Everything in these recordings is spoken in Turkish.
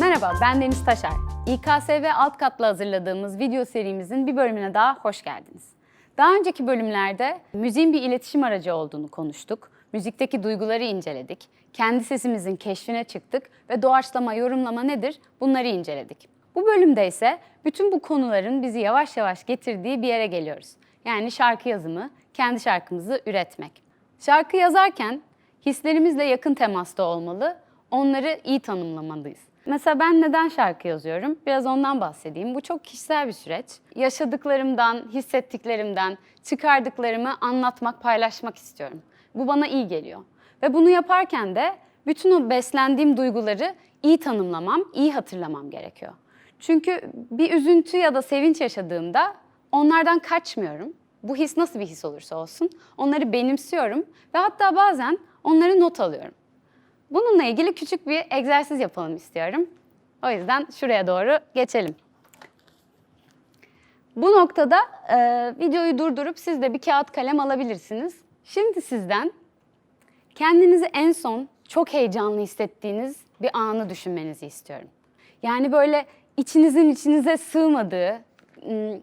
Merhaba, ben Deniz Taşar. İKSV alt katlı hazırladığımız video serimizin bir bölümüne daha hoş geldiniz. Daha önceki bölümlerde müziğin bir iletişim aracı olduğunu konuştuk. Müzikteki duyguları inceledik. Kendi sesimizin keşfine çıktık ve doğaçlama, yorumlama nedir? Bunları inceledik. Bu bölümde ise bütün bu konuların bizi yavaş yavaş getirdiği bir yere geliyoruz. Yani şarkı yazımı, kendi şarkımızı üretmek. Şarkı yazarken hislerimizle yakın temasta olmalı, onları iyi tanımlamalıyız. Mesela ben neden şarkı yazıyorum? Biraz ondan bahsedeyim. Bu çok kişisel bir süreç. Yaşadıklarımdan, hissettiklerimden, çıkardıklarımı anlatmak, paylaşmak istiyorum. Bu bana iyi geliyor. Ve bunu yaparken de bütün o beslendiğim duyguları iyi tanımlamam, iyi hatırlamam gerekiyor. Çünkü bir üzüntü ya da sevinç yaşadığımda onlardan kaçmıyorum. Bu his nasıl bir his olursa olsun onları benimsiyorum ve hatta bazen onları not alıyorum. Bununla ilgili küçük bir egzersiz yapalım istiyorum. O yüzden şuraya doğru geçelim. Bu noktada e, videoyu durdurup siz de bir kağıt kalem alabilirsiniz. Şimdi sizden kendinizi en son çok heyecanlı hissettiğiniz bir anı düşünmenizi istiyorum. Yani böyle içinizin içinize sığmadığı, ım,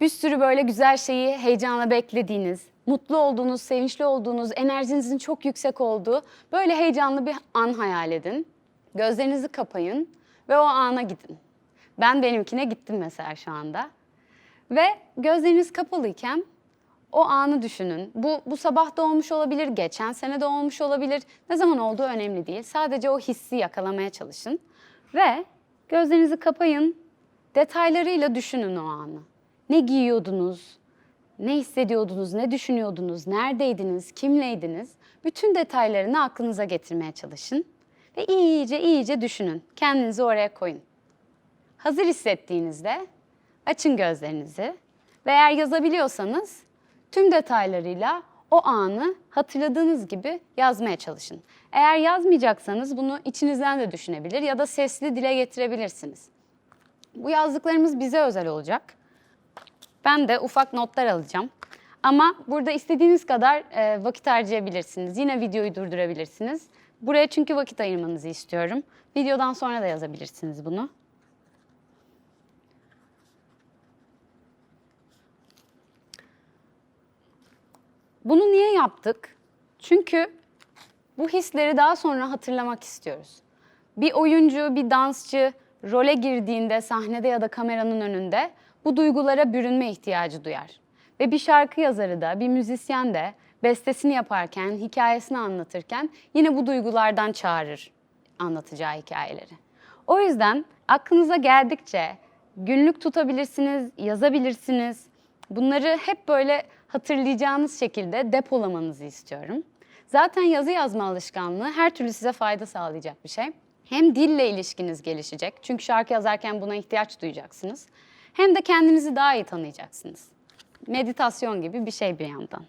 bir sürü böyle güzel şeyi heyecanla beklediğiniz, mutlu olduğunuz, sevinçli olduğunuz, enerjinizin çok yüksek olduğu böyle heyecanlı bir an hayal edin. Gözlerinizi kapayın ve o ana gidin. Ben benimkine gittim mesela şu anda. Ve gözleriniz kapalıyken o anı düşünün. Bu, bu sabah da olmuş olabilir, geçen sene de olmuş olabilir. Ne zaman olduğu önemli değil. Sadece o hissi yakalamaya çalışın. Ve gözlerinizi kapayın, detaylarıyla düşünün o anı. Ne giyiyordunuz, ne hissediyordunuz, ne düşünüyordunuz, neredeydiniz, kimleydiniz? Bütün detaylarını aklınıza getirmeye çalışın. Ve iyice iyice düşünün. Kendinizi oraya koyun. Hazır hissettiğinizde açın gözlerinizi ve eğer yazabiliyorsanız tüm detaylarıyla o anı hatırladığınız gibi yazmaya çalışın. Eğer yazmayacaksanız bunu içinizden de düşünebilir ya da sesli dile getirebilirsiniz. Bu yazdıklarımız bize özel olacak. Ben de ufak notlar alacağım. Ama burada istediğiniz kadar e, vakit harcayabilirsiniz. Yine videoyu durdurabilirsiniz. Buraya çünkü vakit ayırmanızı istiyorum. Videodan sonra da yazabilirsiniz bunu. Bunu niye yaptık? Çünkü bu hisleri daha sonra hatırlamak istiyoruz. Bir oyuncu, bir dansçı role girdiğinde sahnede ya da kameranın önünde bu duygulara bürünme ihtiyacı duyar. Ve bir şarkı yazarı da, bir müzisyen de bestesini yaparken, hikayesini anlatırken yine bu duygulardan çağırır anlatacağı hikayeleri. O yüzden aklınıza geldikçe günlük tutabilirsiniz, yazabilirsiniz. Bunları hep böyle hatırlayacağınız şekilde depolamanızı istiyorum. Zaten yazı yazma alışkanlığı her türlü size fayda sağlayacak bir şey. Hem dille ilişkiniz gelişecek çünkü şarkı yazarken buna ihtiyaç duyacaksınız. Hem de kendinizi daha iyi tanıyacaksınız. Meditasyon gibi bir şey bir yandan.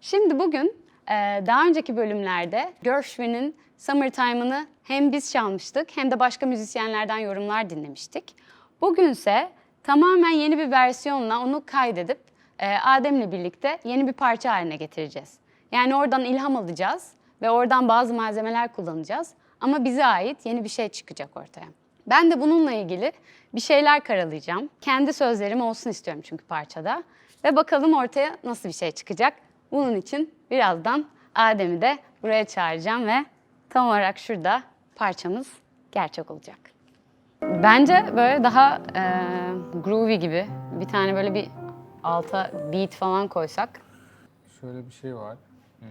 Şimdi bugün e, daha önceki bölümlerde Gershwin'in Summertime'ını hem biz çalmıştık hem de başka müzisyenlerden yorumlar dinlemiştik. Bugünse tamamen yeni bir versiyonla onu kaydedip e, Adem'le birlikte yeni bir parça haline getireceğiz. Yani oradan ilham alacağız ve oradan bazı malzemeler kullanacağız. Ama bize ait yeni bir şey çıkacak ortaya. Ben de bununla ilgili bir şeyler karalayacağım. Kendi sözlerim olsun istiyorum çünkü parçada. Ve bakalım ortaya nasıl bir şey çıkacak. Bunun için birazdan Adem'i de buraya çağıracağım ve tam olarak şurada parçamız gerçek olacak. Bence böyle daha e, groovy gibi bir tane böyle bir alta beat falan koysak. Şöyle bir şey var. Hmm,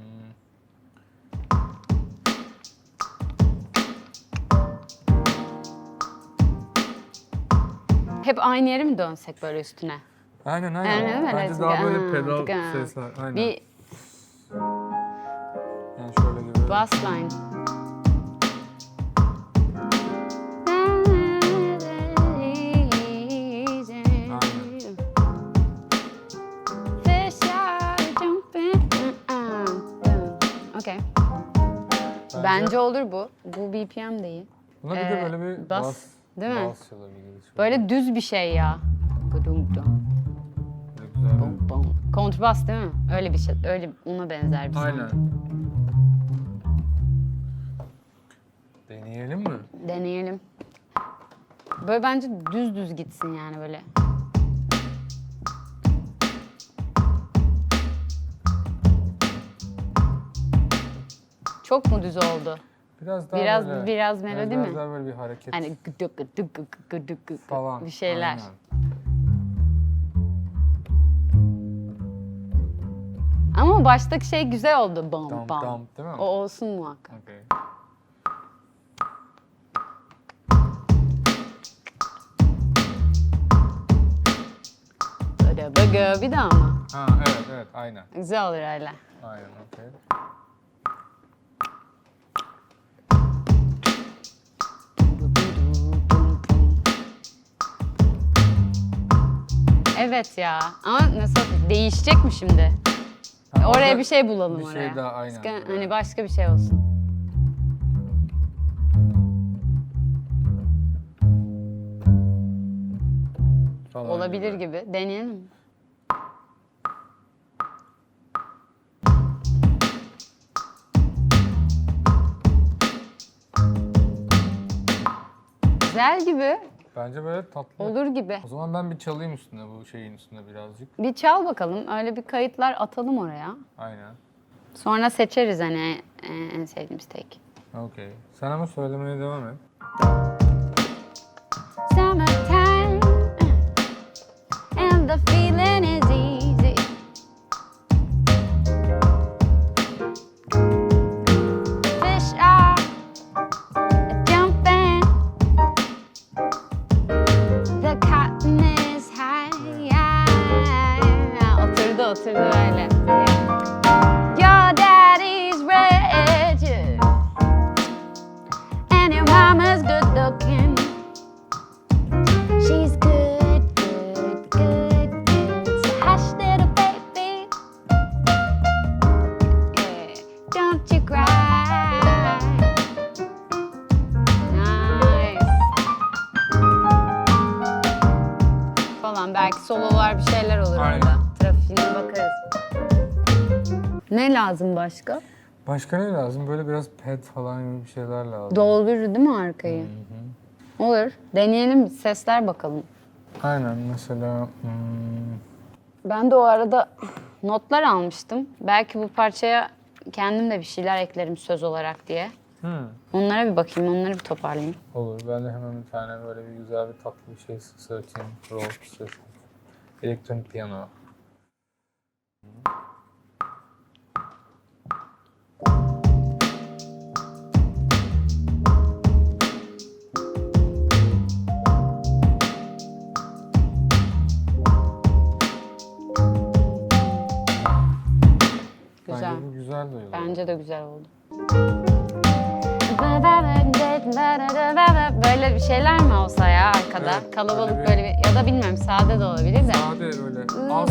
Hep aynı yere mi dönsek böyle üstüne? Aynen aynen. Aynen, evet. Bence daha böyle Ha, pedal tıka. sesler. Aynen. Bir Yani şöyle gibi. bass line. Okey. Bence olur bu. Bu BPM değil. Buna bir de Ee, böyle bir bas, bas, değil mi? Böyle düz bir şey ya. Gudum dum, Böyle güzel bir- bum bum. Kontrbas değil mi? Öyle bir şey. Öyle ona benzer bir şey. Aynen. Deneyelim mi? Deneyelim. Böyle bence düz düz gitsin yani böyle. Çok mu düz oldu? Biraz daha Biraz- böyle. biraz melodi biraz mi? daha böyle bir hareket Hani gıdık gıdık gıdık gıdık gıdık falan. bir şeyler. Aynen. Ama baştaki şey güzel oldu. Bam Dam bam. dam değil mi? O olsun muhakkak. Böyle bıgı bir daha mı? Ha evet evet aynen. Güzel olur öyle. Aynen okey. Evet ya. Ama mesela değişecek mi şimdi? Ha, Oraya bir şey bulalım bir oraya. şey daha, aynen. Başka- hani başka bir şey olsun. falan Olabilir gibi. gibi. Deneyelim? Güzel gibi. Bence böyle tatlı. Olur gibi. O zaman ben bir çalayım üstüne bu şeyin üstüne birazcık. Bir çal bakalım. Öyle bir kayıtlar atalım oraya. Aynen. Sonra seçeriz hani en, en sevdiğimiz tek. Okey. Sen ama söylemeye devam et. Summertime and the feeling is easy. Oturdu öyle. Your daddy's rich and your mama's good looking. She's good, good, good, good. So hush, little baby. Yeah, don't you cry. Nice. Falan belki sololar bir şeyler olur Aynen. orada. Trafiğine bakarız. Ne lazım başka? Başka ne lazım? Böyle biraz pad falan gibi bir şeyler lazım. Doldurur değil mi arkayı? Olur. Deneyelim sesler bakalım. Aynen mesela hmm, Ben de o arada notlar almıştım. Belki bu parçaya kendim de bir şeyler eklerim söz olarak diye. hmm, Onlara bir bakayım, onları bir toparlayayım. olur. Ben de hemen bir tane böyle bir güzel bir tatlı bir şey seçeyim. Roll sesi. Elektronik piyano. Güzel. Bence bu güzel duyuluyor. Bence de güzel oldu. Böyle bir şeyler mi olsa ya arkada? Evet, Kalabalık böyle bir, ya da bilmiyorum sade de olabilir de. Sade böyle az.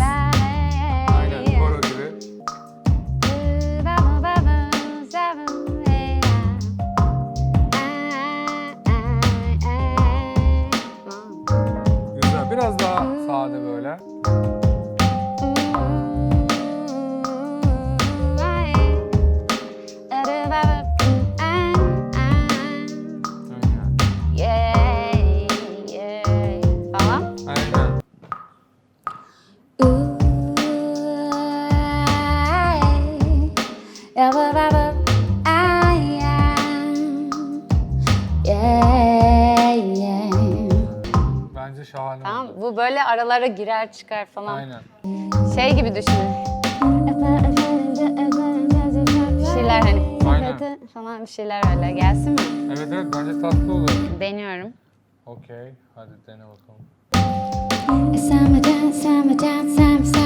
Bence şahane Tamam, oldu. bu böyle aralara girer çıkar falan. Aynen. Şey gibi düşünün. Bir şeyler hani Aynen. falan bir şeyler öyle gelsin mi? Evet evet bence tatlı olur. Deniyorum. Okey. Hadi dene bakalım. Summertime, summertime, summer, summer.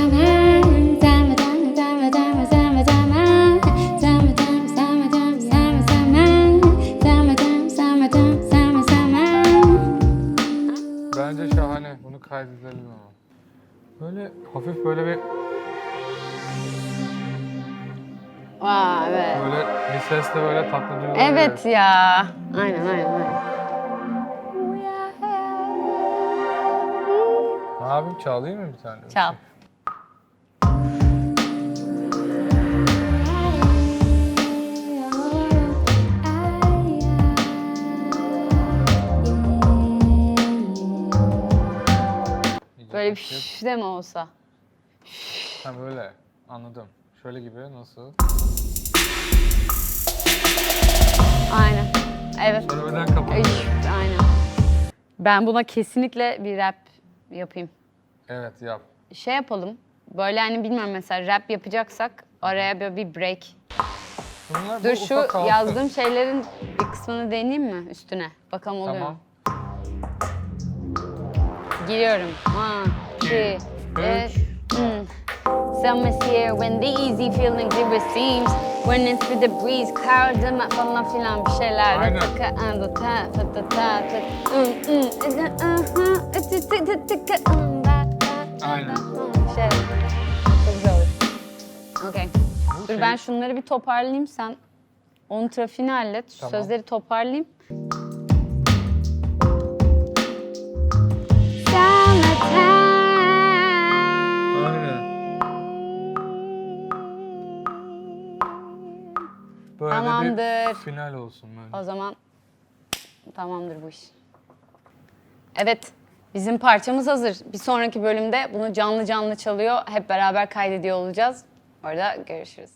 Sesle böyle tatlı duyulur. Evet ya. Aynen aynen aynen. Ne yapayım çalayım mı bir tane? Çal. Böyle bir Şey- şş de mi olsa? Ha böyle. Anladım. Şöyle gibi nasıl? Aynen. Evet. Söylemeden kapat. Ay, Aynen. Ben buna kesinlikle bir rap yapayım. Evet yap. Şey yapalım. Böyle hani bilmiyorum mesela rap yapacaksak araya böyle bir break. Bunlar bu Dur şu ufak altı. yazdığım şeylerin bir kısmını deneyeyim mi üstüne? Bakalım oluyor Tamam. mu? Giriyorum. One, two, üç. mm. Summer's here when the easy feeling clear seems Running through the breeze, clouds up falan filan bir şeyler. Aynen. Aynen. Şey, çok güzel olur. Okey. Bu Dur ben şunları bir toparlayayım sen. Onun trafiğini hallet. Tamam. sözleri toparlayayım. Böyle Tamamdır. bir final olsun bence. O zaman tamamdır bu iş. Evet, bizim parçamız hazır. Bir sonraki bölümde bunu canlı canlı çalıyor. Hep beraber kaydediyor olacağız. Orada görüşürüz.